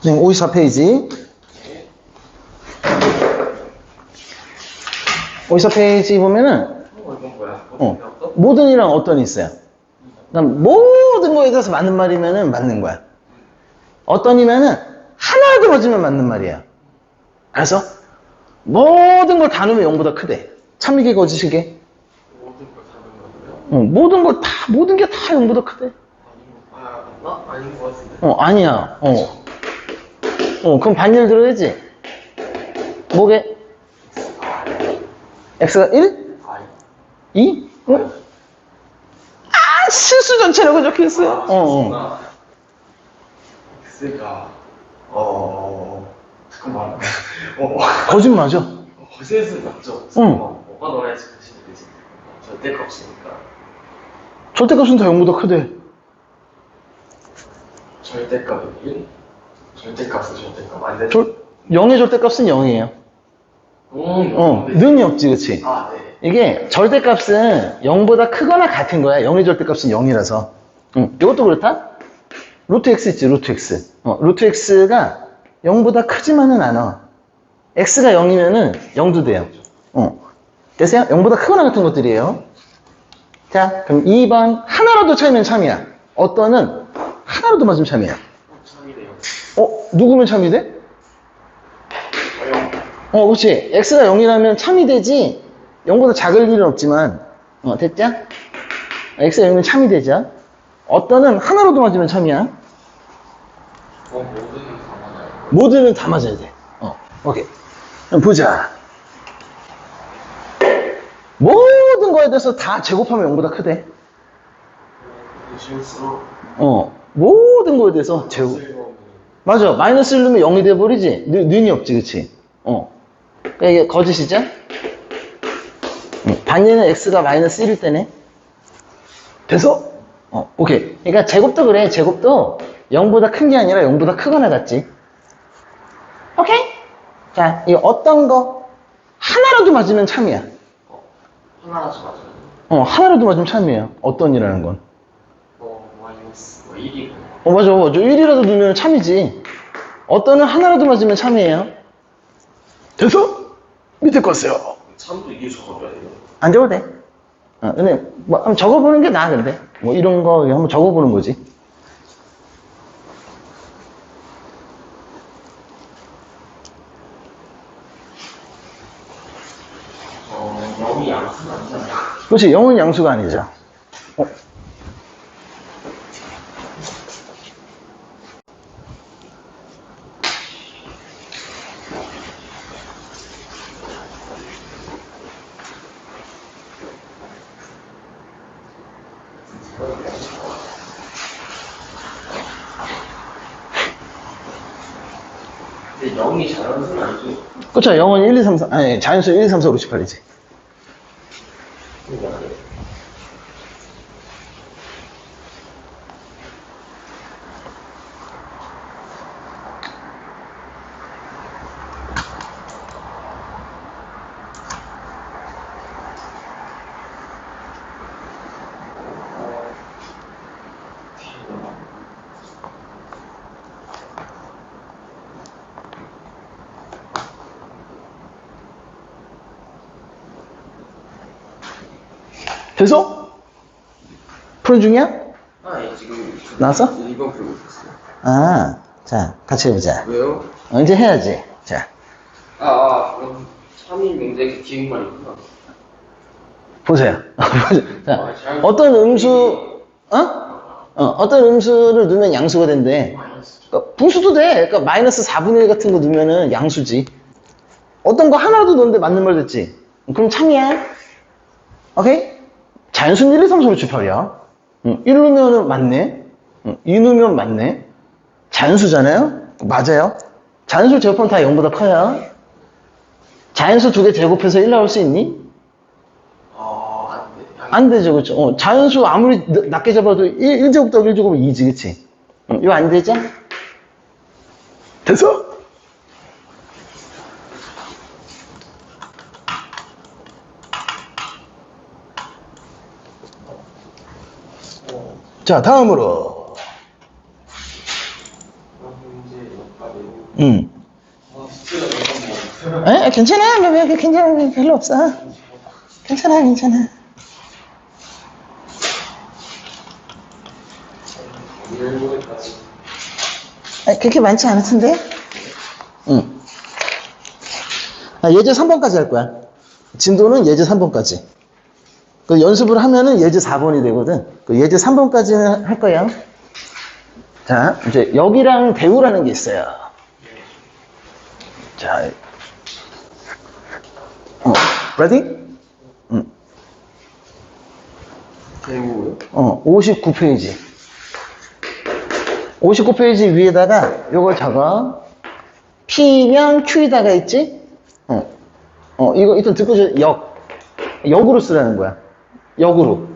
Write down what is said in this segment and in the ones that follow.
선생님 54페이지 54페이지 보면은 어? 모든이랑 어떤이 있어요. 그럼 모든 거에 대해서 맞는 말이면은 맞는 거야. 어떤이면은 하나라도 맞으면 맞는 말이야. 그래서 모든 걸 다 넣으면 0보다 크대. 참이게 거짓이게. 어, 모든 걸 다, 모든 게 다 0보다 크대. 아. 어, 아니야. 어. 어, 그럼 반일 들어야지. 뭐게? x가 1? 아니. 2? 응? 아, 실수 전체라고 적혀 있어요. 어, 어. X가, 어, 잠깐만. 어, 거짓말이죠? 어, 거세스 맞죠? 응. 잠깐만. 뭐가 넣어야지 그치, 그치. 절대값이니까. 절대값은 다 0보다 크대. 절대값은 1? 절대값은 절대값. 안 돼. 절, 0의 절대값은 0이에요. 음, 어, 네. 능이 없지, 그치? 아, 네. 이게 절대값은 0보다 크거나 같은 거야. 0의 절대값은 0이라서. 응, 이것도 그렇다? 루트 x 있지, 루트 x. 어, 루트 x가 0보다 크지만은 않아. x가 0이면은 0도 돼요. 어. 됐어요? 0보다 크거나 같은 것들이에요. 자, 그럼 2번. 하나라도 차이면 참이야. 어떤은 하나라도 맞으면 참이야. 어, 누구면 참이 돼? 어영. 어, 그렇지. x가 0이라면 참이 되지. 0보다 작을 일은 없지만. 어, 됐죠? x가 0이면 참이 되죠? 어떤은 하나로도 맞으면 참이야. 어. 모두는 다 맞아야 돼. 어, 오케이. 그럼 보자. 모든 거에 대해서 다 제곱하면 0보다 크대. 실수로. 어, 모든 거에 대해서 제곱. 맞아. 마이너스 1 넣으면 0이 돼버리지. 는, 는이 없지, 그치? 어. 그러니까 이게 거짓이죠? 응. 반지는 x가 마이너스 1일 때네. 돼서? 어, 오케이. 그러니까 제곱도 그래. 제곱도 0보다 큰 게 아니라 0보다 크거나 같지. 오케이? 자, 이 어떤 거 하나라도 맞으면 참이야. 하나라도 맞아요. 어, 하나라도 맞으면 참이에요. 어떤 이라는 건. 뭐, 마이너스, 뭐, 1이고. 어, 맞아, 맞아. 1이라도 넣으면 참이지. 어떤은 하나라도 맞으면 참이에요. 돼서? 밑에 거 써요. 참도 이게 적어줘야 돼요. 안 적어도 돼. 어, 근데, 뭐, 한번 적어보는 게 나아, 근데. 뭐, 이런 거 한번 적어보는 거지. 어, 0이 양수는 아니잖아요. 그렇지, 0은 양수가 아니죠. 어? 근데 0이 자연수는 아니죠. 그렇죠, 0은 1, 2, 3, 4, 아니, 자연수 1, 2, 3, 4, 5, 6, 7, 8이지. 돼서? 푸른 중이야? 아, 예, 지금. 나왔어? 2번 풀고 있었어요. 아, 자, 같이 해보자. 왜요? 어, 이제 해야지. 자, 아, 아, 그럼 3인 명대기 기획말이구나. 보세요. 자, 아, 잘- 어떤 음수, 어? 어, 어떤 음수를 넣으면 양수가 된대. 그러니까 분수도 돼. 그러니까 마이너스 4분의 1 같은 거 넣으면은 양수지. 어떤 거 하나도 넣는데 맞는 말 됐지? 그럼 참이야. 오케이? 자연수는 1, 2, 3, 4, 5, 7, 8이야. 응, 1 넣으면 맞네. 응, 2 넣으면 맞네. 자연수잖아요? 맞아요. 자연수 제곱하면 다 0보다 커요. 자연수 두 개 제곱해서 1 나올 수 있니? 어, 안 돼. 안 되죠, 그렇죠? 어, 자연수 아무리 늦- 낮게 잡아도 1, 제곱 더하기 1제곱은 2지, 그치? 어, 이거 안 되죠? 됐어? 자, 다음으로. 응. 에, 괜찮아. 뭐, 뭐, 괜찮아. 뭐, 별로 없어. 괜찮아, 괜찮아. 아, 그렇게 많지 않을 텐데? 응. 아, 예제 3번까지 할 거야. 진도는 예제 3번까지. 그 연습을 하면은 예제 4번이 되거든. 그 예제 3번까지는 할 거야. 자, 이제 여기랑 대우라는 게 있어요. 자, 어, ready? 응. 대우요? 어, 59페이지. 59페이지 위에다가 요걸 적어. P면 Q에다가 있지? 어. 어, 이거 일단 듣고 저 역. 역으로 쓰라는 거야. 역으로.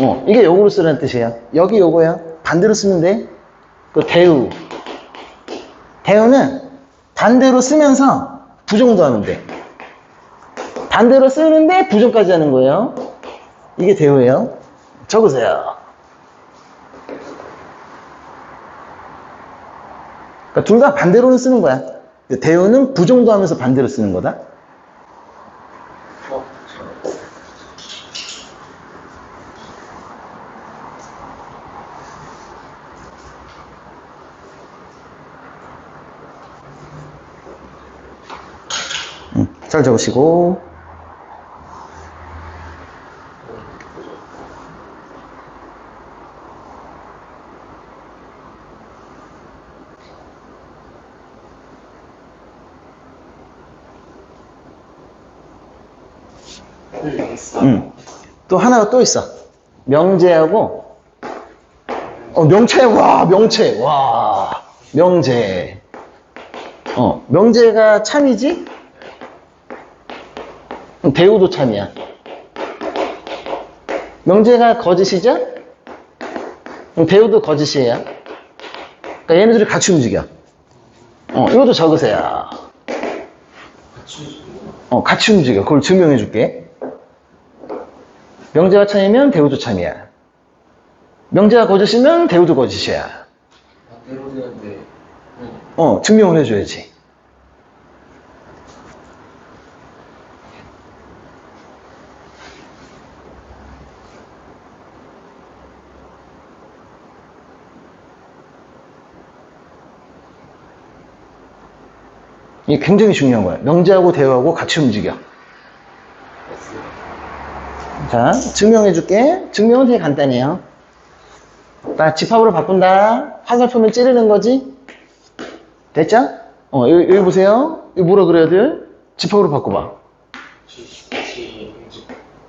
어, 이게 역으로 쓰라는 뜻이야. 여기 요거야. 반대로 쓰면 돼. 그 대우. 대우는 반대로 쓰면서 부정도 하면 돼. 반대로 쓰는데 부정까지 하는 거예요. 이게 대우예요. 적으세요. 그러니까 둘 다 반대로는 쓰는 거야. 대우는 부정도 하면서 반대로 쓰는 거다. 어, 적으시고. 음. 또 하나가 또 있어. 명제하고, 어, 명체, 와, 명체, 와, 명제. 어, 명제가 참이지? 대우도 참이야. 명제가 거짓이죠? 대우도 거짓이에요. 그러니까 얘네들이 같이 움직여. 어, 이것도 적으세요. 어, 같이 움직여. 그걸 증명해 줄게. 명제가 참이면 대우도 참이야. 명제가 거짓이면 대우도 거짓이야. 응. 어, 증명을 해줘야지. 이게 굉장히 중요한 거야. 명제하고 대우하고 같이 움직여. 자, 증명해 줄게. 증명은 되게 간단해요. 나 집합으로 바꾼다. 화살표면 찌르는 거지. 됐죠? 어, 여기, 여기 보세요. 이거 뭐라 그래야 돼? 집합으로 바꿔봐.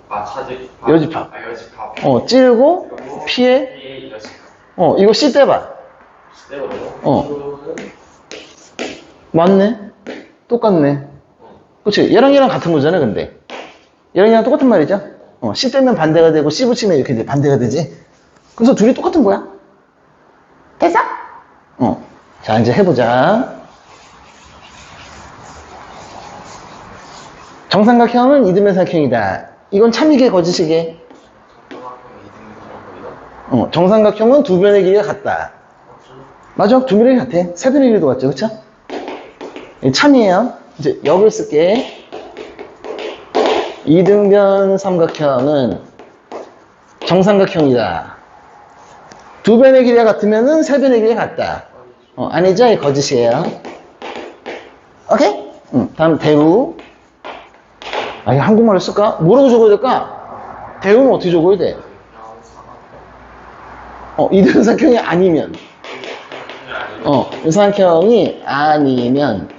아. 여집합. 아, 여집합. 어, 찌르고, 피해. 어, 이거 C 떼봐. 세워요. 어. 맞네. 똑같네. 그치? 얘랑 얘랑 같은 거잖아, 근데. 얘랑 얘랑 똑같은 말이죠? 어, C 떼면 반대가 되고, C 붙이면 이렇게 돼, 반대가 되지? 그래서 둘이 똑같은 거야. 됐어? 어. 자, 이제 해보자. 정삼각형은 이등변 삼각형이다. 이건 참이게 거짓이게. 어, 정삼각형은 두 변의 길이가 같다. 맞아, 두 변의 길이 같아. 세 변의 길이도 같죠, 그쵸? 이 참이에요. 이제 역을 쓸게. 이등변 삼각형은 정삼각형이다. 두 변의 길이가 같으면은 세 변의 길이가 같다. 어, 아니죠? 이 거짓이에요. 오케이? 응, 다음 대우. 아, 이거 한국말로 쓸까? 뭐라고 적어야 될까? 대우는 어떻게 적어야 돼? 어, 이등삼각형이 아니면. 어, 이등삼각형이 아니면.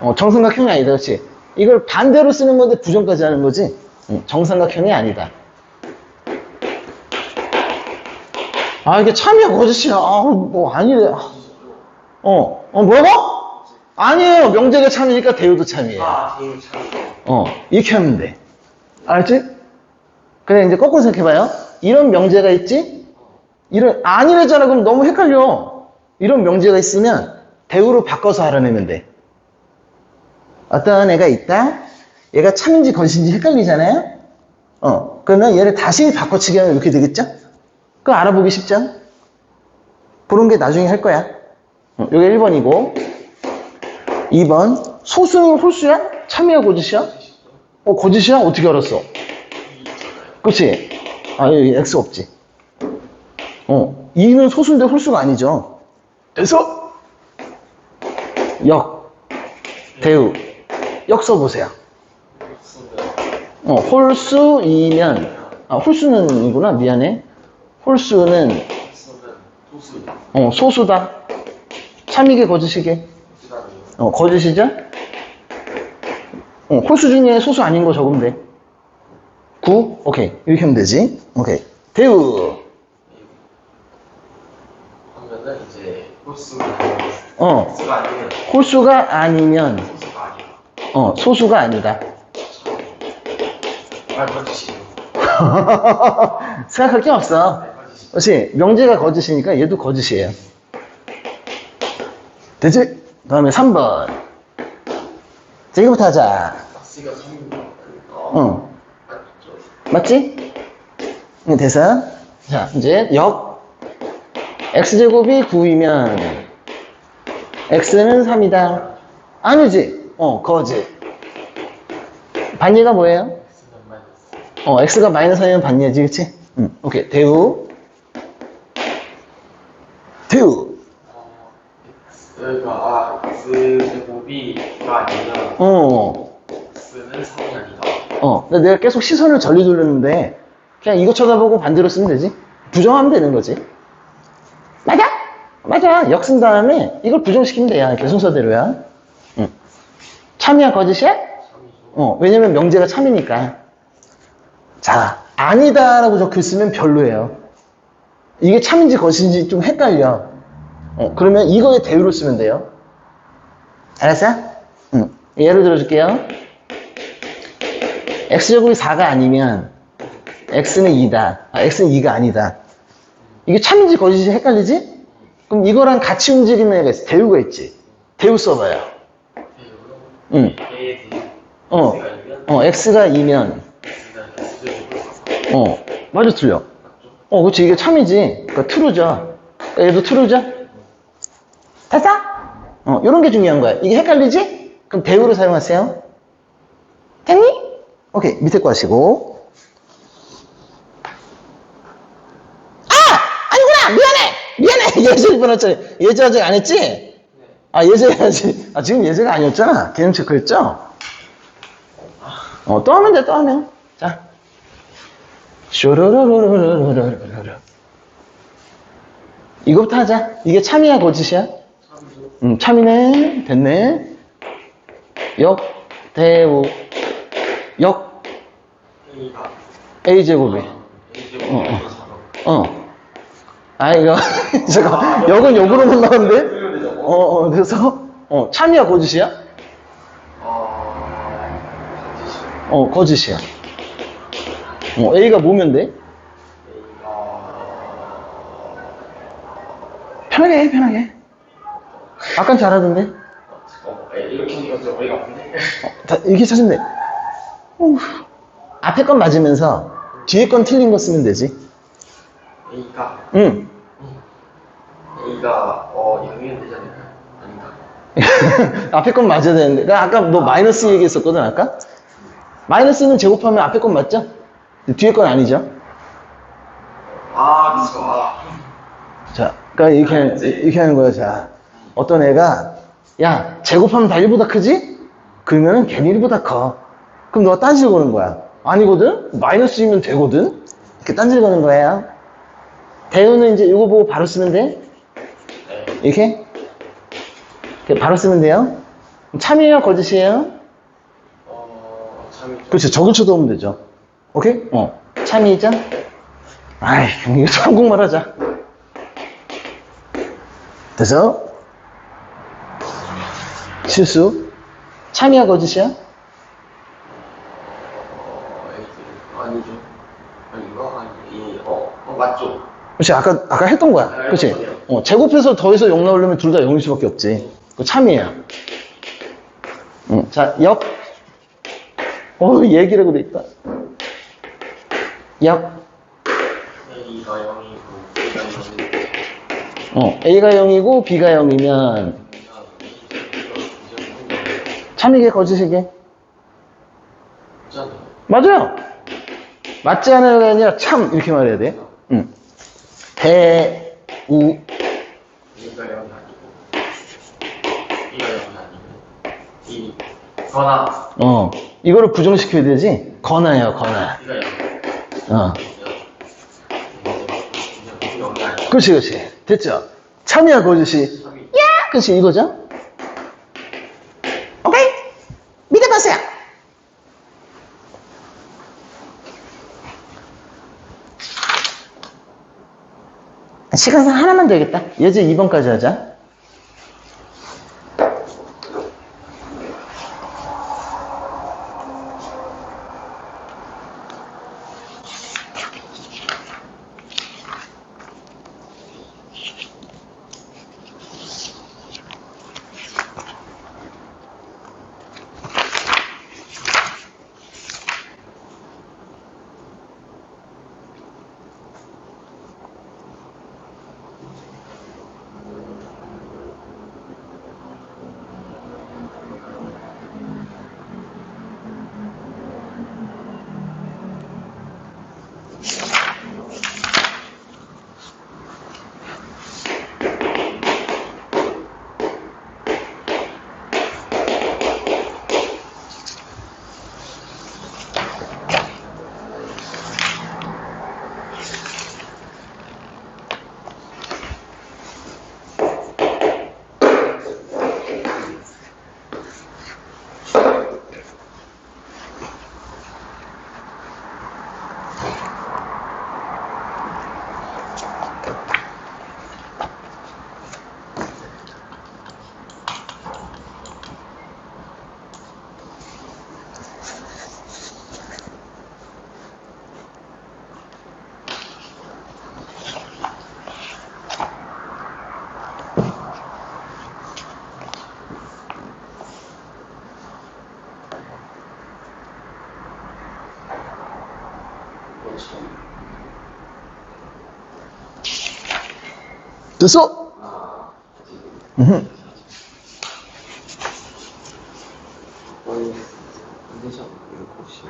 어, 정삼각형이 아니다. 그렇지? 이걸 반대로 쓰는 건데 부정까지 하는 거지? 응, 정삼각형이 아니다. 아, 이게 참이야, 거짓이야. 아, 뭐, 아니래. 어, 어, 뭐라고? 아니에요. 명제가 참이니까 대우도 참이에요. 아, 대우 참. 어, 이렇게 하면 돼. 알았지? 그래, 이제 거꾸로 생각해봐요. 이런 명제가 있지? 이런, 아니래잖아. 그럼 너무 헷갈려. 이런 명제가 있으면 대우로 바꿔서 알아내면 돼. 어떤 애가 있다? 얘가 참인지 거짓인지 헷갈리잖아요? 어, 그러면 얘를 다시 바꿔치기 하면 이렇게 되겠죠? 그거 알아보기 쉽죠? 그런 게 나중에 할 거야. 어, 여기 1번이고 2번 소수는 홀수야? 참이야 거짓이야? 어 거짓이야? 어떻게 알았어? 그치? 아 여기 X 없지 어 2는 소수인데 홀수가 아니죠 그래서 역 대우 역 써보세요 어 홀수이면 아 홀수는이구나 미안해 홀수는 소수. 어 소수다 참이게 거짓이게. 어, 거짓이죠? 어, 홀수 중에 소수 아닌 거 적으면 돼. 9? 오케이. 이렇게 하면 되지. 오케이. 대우. 하면은 이제 홀수가 어, 홀수가 아니면 홀수가 아니면. 어, 소수가 아니다. 말 거짓이에요. 생각할 게 없어. 그렇지. 명제가 거짓이니까 얘도 거짓이에요. 되지? 그 다음에 3번. 자, 이거부터 하자. 3이면 어. 맞지? 응, 됐어. 자, 이제 역. x제곱이 9이면 x는 3이다. 아니지? 어, 거지. 반예가 뭐예요? 어, x가 마이너스 3이면 반예지, 그치? 응, 오케이. 대우. 대우. 어, 여기가 아 X 제곱이가 아니면 어, X는 3이 아니다. 어. 근데 내가 계속 시선을 전리 돌렸는데, 그냥 이거 쳐다보고 반대로 쓰면 되지. 부정하면 되는 거지. 맞아? 맞아. 역쓴 다음에 이걸 부정시키면 돼야. 이렇게 순서대로야. 응. 참이야, 거짓이야? 3이죠. 어, 왜냐면 명제가 참이니까. 자, 아니다라고 적혀 있으면 별로예요. 이게 참인지 거짓인지 좀 헷갈려. 어, 그러면 이거에 대우를 쓰면 돼요. 알았어? 응. 예를 들어줄게요. x제곱이 4가 아니면 x는 2다. 아, x는 2가 아니다. 이게 참인지 거짓인지 헷갈리지? 그럼 이거랑 같이 움직이는 애가. 대우가 있지. 대우 써봐요. 응. 어. 어, x가 2면, X는 X 제곱을 어, 맞아, 틀려. 어, 그치, 이게 참이지. 그니까 트루죠. 얘도 트루죠? 됐어? 어, 요런 게 중요한 거야. 이게 헷갈리지? 그럼 대우를 사용하세요. 됐니? 오케이, 밑에 거 하시고. 아! 아니구나! 미안해! 미안해! 예제 번호짜리. 예제 아직 안 했지? 아, 예제 해야지. 아, 지금 예제가 아니었잖아. 개념 체크했죠? 어, 또 하면 돼, 또 하면. 자. 쇼로로로로로로로로. 이거부터 하자. 이게 참이야, 거짓이야? 3이죠. 음, 참이네. 됐네. 역, 대우, 역. A 제곱이 어, 4로. 어. 아, 이거, 잠깐, 역은 역으로만 나오는데? 어, 어, 그래서, 어, 참이야, 거짓이야? 어, 거짓이요. 어, 거짓이야. 어, A가 뭐면 돼? 편하게 해, 편하게. 아깐 잘하던데? 어, 에, 이렇게 하니까 좀 어이가 없네. 어, 다, 이렇게 찾으면 돼. 어후. 앞에 건 맞으면서 뒤에 건 틀린 거 쓰면 되지. A가 응. A가 어 0이면 되지 않을까? 아닌가? 앞에 건 맞아야 되는데. 나 아까 너 마이너스 얘기했었거든, 아까? 마이너스는 제곱하면 앞에 건 맞죠? 뒤에 건 아니죠? 아, 그쵸. 아. 자, 그러니까 이렇게, 하는- 이렇게 하는 거야, 자. 어떤 애가, 야, 제곱하면 다 1보다 크지? 그러면은 걔는 1보다 커. 그럼 너가 딴질 거는 거야. 아니거든? 마이너스이면 되거든? 이렇게 딴질 거는 거예요. 대우는 이제 이거 보고 바로 쓰면 돼? 네. 이렇게? 바로 쓰면 돼요? 참이에요? 거짓이에요? 어, 참. 그렇지, 적을 쳐도오면 되죠. 오케이? 어. 참이죠? 아이, 이거 한국말 하자. 됐어? 실수? 참이야, 거짓이야? 어, 아니죠. 아닌가? 아니, 이, 어, 어, 맞죠. 그렇지, 아까, 아까 했던 거야. 그렇지? 어, 제곱해서 더해서 0 나오려면 둘 다 0일 수밖에 없지. 그 참이에요. 응, 자, 역. 어, 얘기라고 돼 있다. 역. 0이고 A가 0이고 어, A가 0이고 B가 0이면 참이게 거짓이게? 맞아요. 맞지 않아요가 아니라 참 이렇게 말해야 돼. 응. 대, 우, A가 0이 아니고 B가 0이 아니고 B 거나 어. 이거를 부정시켜야 되지? 거나요, 거나. B가 0 어. B가 0이 아니고 그렇지, 그렇지. 됐죠? 참이야, 거짓이. 야! 그렇지, 이거죠? 오케이? 믿어보세요. 시간상 하나만 더 해야겠다. 예제 2번까지 하자. 됐어? 음흠. 거의 안 되잖아. 이거 혹시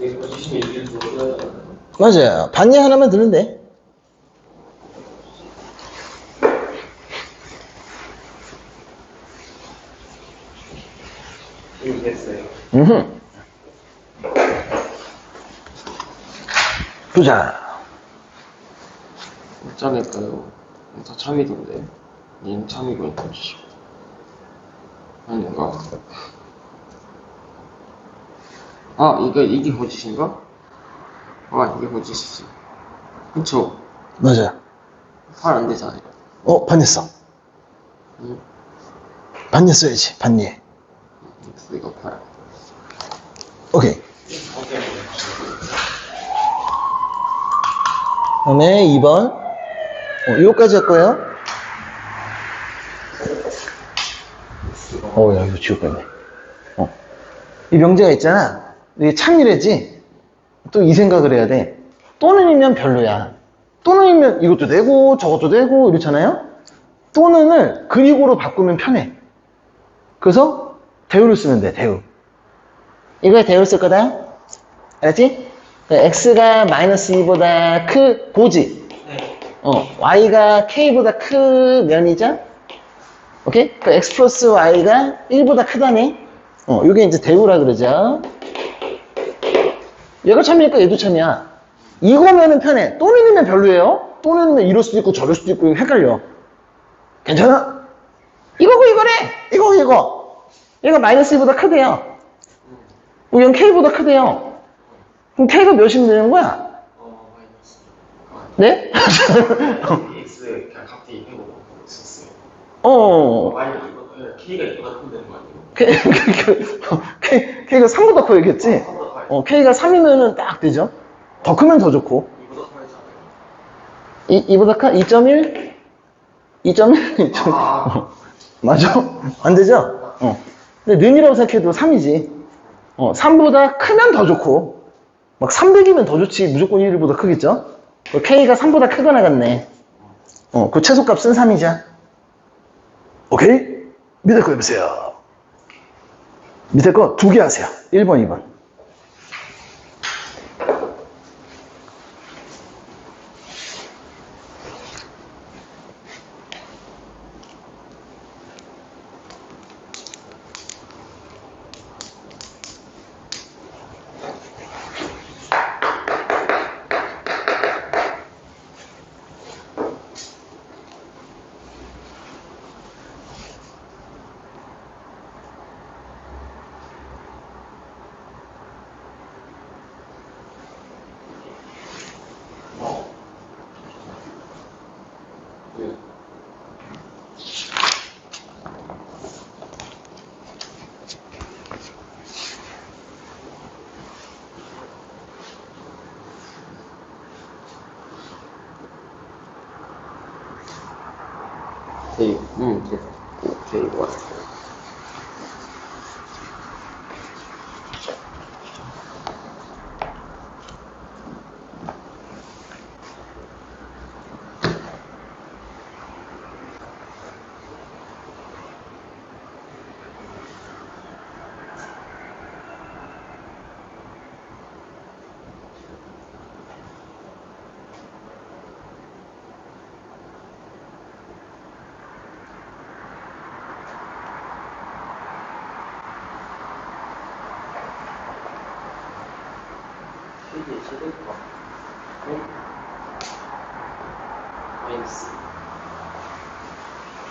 이거 지심이 일을 보여야 맞아요. 반예 하나만 들면 돼. 이거 됐어요. 음흠. 보자. 어쩌니까요. 다 참이던데. 닌 참이고 있는 짓이. 아닌가? 아, 이게, 이게 거짓인가? 아, 이게 거짓이지. 그쵸? 맞아. 팔안 되잖아요. 어, 반했어. 응? 반했어야지, 반예. 그래서 이거 팔. 오케이. 다음에 2번. 어, 이거까지 할 거예요. 어, 야, 이거 지울 뻔했네. 어. 이 명제가 있잖아. 이게 참이래지. 또 이 생각을 해야 돼. 또는이면 별로야. 또는이면 이것도 되고 저것도 되고 이렇잖아요. 또는을 그리고로 바꾸면 편해. 그래서 대우를 쓰면 돼, 대우. 이거에 대우를 쓸 거다. 알았지? 그 x가 마이너스 2보다 크, 보지? 어, y가 k보다 크면이죠? 오케이? 그 x 플러스 y가 1보다 크다네? 어, 요게 이제 대우라 그러죠? 얘가 참이니까 얘도 참이야. 이거면은 편해. 또는이면 별로예요? 또는이면 이럴 수도 있고 저럴 수도 있고 헷갈려. 괜찮아? 이거고 이거래! 이거 이거! 얘가 마이너스 2보다 크대요. 이건 k보다 크대요. 그럼 k가 몇이면 되는 거야? 어, 마이너스. 네? x 그냥 갑자기 해보고 있었어요. 어. 마이너스 이거, K가 이거보다 크면 되는 거 아니에요? K, K, K, K가 3보다 커야겠지? 어, K가 3이면은 딱 되죠? 더 크면 더 좋고. 이보다 커야지 않아요? 이, 이보다 큰 2.1? 2.1? 2.1? 어, 맞아? 안 되죠? 어. 근데 는이라고 생각해도 3이지. 어, 3보다 크면 더 좋고. 막 300이면 더 좋지. 무조건 1보다 크겠죠? 그 K가 3보다 크거나 같네. 어, 그 최소값은 3이자. 오케이? 밑에 거 해보세요. 밑에 거 두 개 하세요. 1번, 2번.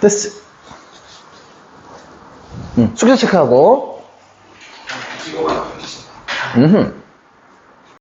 됐어. 응, 숙제 체크하고. 음흠.